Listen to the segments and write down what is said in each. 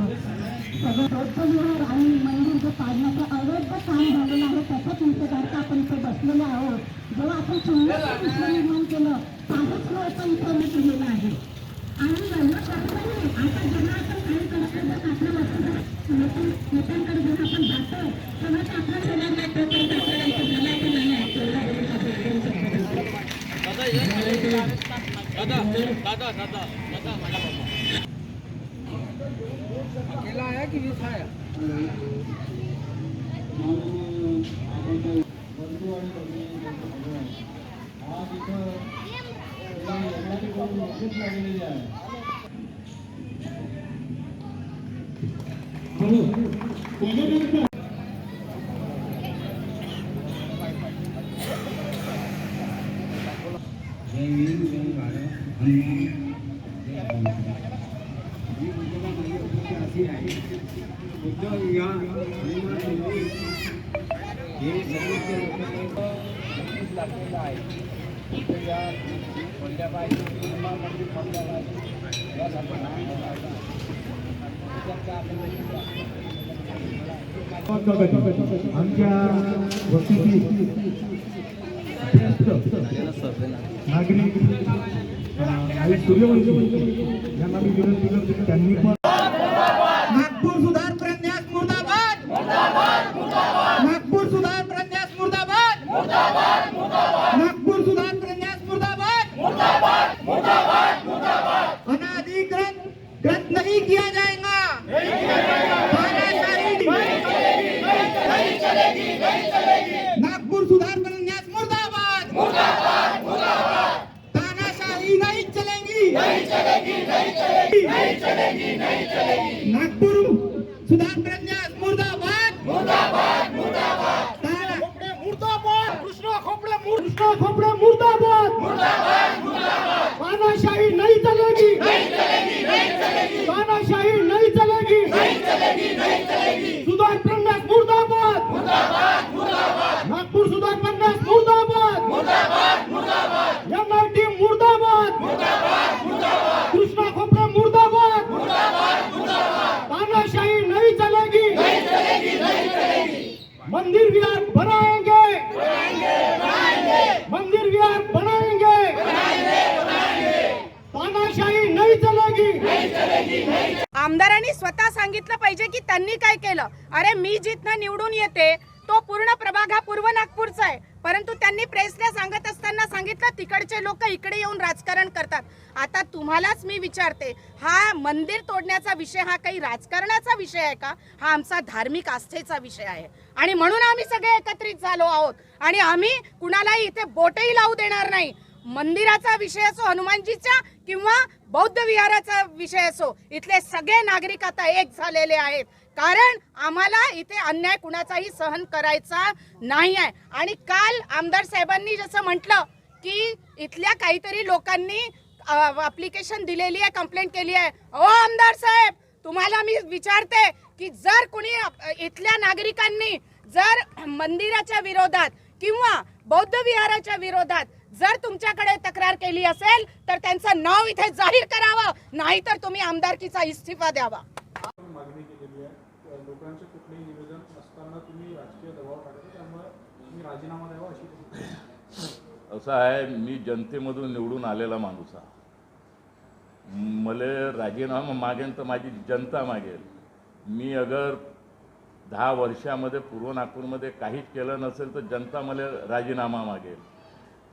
आहे सगळं बौद्धविहार आणि मंदिर जे पाडण्याचं अवैध काम झालेलं आहे त्याच्याच निषेधार्थ आपण इथे बसलेलो आहोत जेव्हा आपण सुंदर विश्व निर्माण केलं काहीच लोक इथे केलेलं आहे आणि एवढं करताना आता जेव्हा आपण काही करतो आपल्या वस्तू नेत्यांकडे जेव्हा आपण जातो तेव्हा ते आपल्या आपल्याला मला ते नाही ऐकलेलं अकेला आया कि विथ आया जय हिंद जय भारत हनुमान उपस्थिती आहे उद्धव या हे सर्वोच्च लागलेलं आहे या मंदिर आमच्या नागरिक सूर्यवंशी यांना मी विनंती करतो त्यांनी पण नागपूर सुधार प्रन्यास मुर्दाबाद नागपूर सुधार प्रन्यास मुर्दाबाद नागपूर सुधार प्रन्यास मुर्दाबाद अनाधिकृत नहीं किया जाएगा। तानाशाही नागपूर सुधार प्रन्यास मुर्दाबाद। तानाशाही नहीं चलेगी। नागपूर सुधार प्रन्यास मुर्दाबाद मुर्दाबाद। मुर्दाबाद मुर्दाबाद कृष्णा खोपडे मुर्दाबाद मुर्दाबाद तानाशाही नहीं चलेगी नहीं चलेगी नहीं चलेगी तानाशाही नहीं चलेगी. नहीं चलेगी नहीं चलेगी. सुधार प्रन्यास मुर्दाबाद. मुर्दाबाद मुर्दाबाद. नागपूर सुधार प्रन्यास मुर्दाबाद. मुर्दाबाद मुर्दाबाद. एमआयटी मुर्दाबाद. मुर्दाबाद मुर्दाबाद. कृष्णा खोपडे मुर्दाबाद. तानाशाही नहीं चलेगी. नहीं चलेगी नहीं चलेगी. मंदिर विहार बनाएंगे. मंदिर विहार बनाएंगे तानाशाही नहीं चलेगी आमदारांनी स्वतः सांगितलं पाहिजे की त्यांनी काय केलं? अरे मी जिथनं निवडून येते तो पूर्ण प्रभाग हा पूर्व नागपूरचा आहे. परंतु त्यांनी प्रेसला सांगत असताना सांगितलं तिकडचे लोक इकडे येऊन राजकारण करतात. आता तुम्हालाच मी विचारते हा मंदिर तोडण्याचा विषय हा काही राजकारणाचा विषय आहे का? हा आमचा धार्मिक आस्थेचा विषय आहे. आणि म्हणून आम्ही सगळे एकत्रित झालो आहोत. आणि आम्ही कुणालाही इथे बोटही लावू देणार नाही. मंदिराचा विषय असो हनुमानजीचा किंवा बौद्ध विहाराचा विषय असो इथले सगळे नागरिक आता एक झालेले आहेत. कारण आम्हाला इथे अन्याय कुणाचाही सहन करायचा नाही आहे. आणि काल आमदार साहेबांनी जसं म्हटलं की इथल्या काहीतरी लोकांनी अप्लिकेशन दिलेली आहे कंप्लेंट केली आहे. ओ आमदार साहेब तुम्हाला मी विचारते की जर कुणी इथल्या नागरिकांनी जर मंदिराच्या विरोधात किंवा बौद्ध विहाराच्या विरोधात जर तुमच्याकडे तक्रार केली असेल तर त्यांचं नाव इथे जाहीर करावं. नाहीतर तुम्ही आमदारकीचा इस्तिफा द्यावा. मागणी केलेली आहे. लोकांचे कुठलेही निवेदन असताना तुम्ही राजकीय दबाव टाकता त्यामुळे तुम्ही राजीनामा द्यावा अशी असं आहे मी जनतेमधून निवडून आलेला माणूस आहे. मला राजीनामा मागेन तर माझी जनता मागेल. मी अगर दहा वर्षामध्ये पूर्व नागपूरमध्ये काहीच केलं नसेल तर जनता मला राजीनामा मागेल.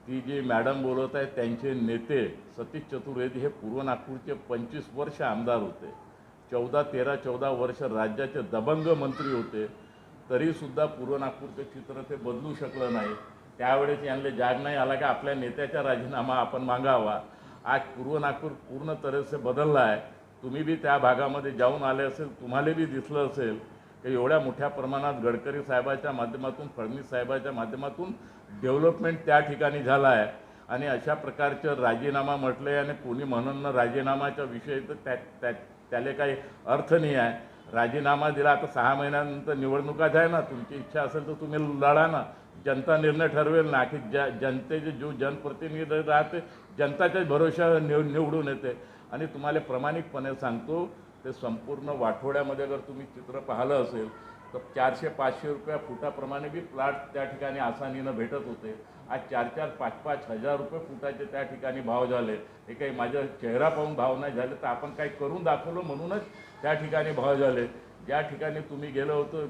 ती जी मॅडम बोलत आहेत त्यांचे नेते सतीश चतुर्वेदी हे पूर्व नागपूरचे पंचवीस वर्ष आमदार होते. चौदा तेरा चौदा वर्ष राज्याचे दबंग मंत्री होते. तरीसुद्धा पूर्व नागपूरचं चित्र ते बदलू शकलं नाही. त्यावेळेस यांना जाग नाही आला की आपल्या नेत्याचा राजीनामा आपण मागावा. आज पूर्व नागपूर पूर्ण तऱ्हेसे बदलला आहे. तुम्ही बी त्या भागामध्ये जाऊन आले असेल तुम्हाला बी दिसलं असेल. एवढ्या मोठ्या प्रमाणात गडकरी साहेबाच्या माध्यमातून फडणवीस साहेबाच्या माध्यमातून डेव्हलपमेंट त्या ठिकाणी झाला आहे. आणि अशा प्रकारचं राजीनामा म्हटलं आणि कोणी म्हणून न राजीनामाचा विषय तर त्या त्या त्याला काही अर्थ नाही आहे. राजीनामा दिला आता सहा महिन्यानंतर निवडणुका आहे ना तुमची इच्छा असेल तर तुम्ही लढा ना. जनता निर्णय ठरवेल ना की ज जनतेचे जो जनप्रतिनिधी राहते जनताच्याच भरोशा निव निवडून येते. आणि तुम्हाला प्रामाणिकपणे सांगतो ते संपूर्ण वाठोड्यामध्ये जर तुम्ही चित्र पाहिलं असेल तर चारशे पाचशे रुपया फुटाप्रमाणे बी प्लॉट त्या ठिकाणी आसानीनं भेटत होते. आज चार चार पाच पाच हजार रुपये फुटाचे त्या ठिकाणी भाव झाले. हे काही माझा चेहरा पाहून भाव नाही झाले तर आपण काही करून दाखवलं म्हणूनच त्या ठिकाणी भाव झाले. ज्या ठिकाणी तुम्ही गेलो होतो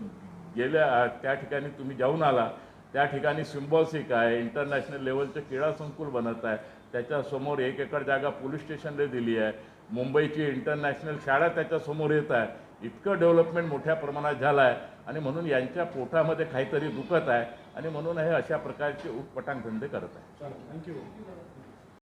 गेल्या त्या ठिकाणी तुम्ही जाऊन आला. त्या ठिकाणी सिम्बॉसिक आहे इंटरनॅशनल लेवलचं क्रीडा संकुल बनत आहे. त्याच्यासमोर एक एकर जागा पोलीस स्टेशनला दिली आहे. मुंबईची इंटरनॅशनल शाळा त्याच्यासमोर येत आहे. इतकं डेव्हलपमेंट मोठ्या प्रमाणात झालं आहे आणि म्हणून यांच्या पोटामध्ये काहीतरी दुखत आहे. आणि म्हणून हे अशा प्रकारचे उठपटांग धंदे करत आहे. थँक्यू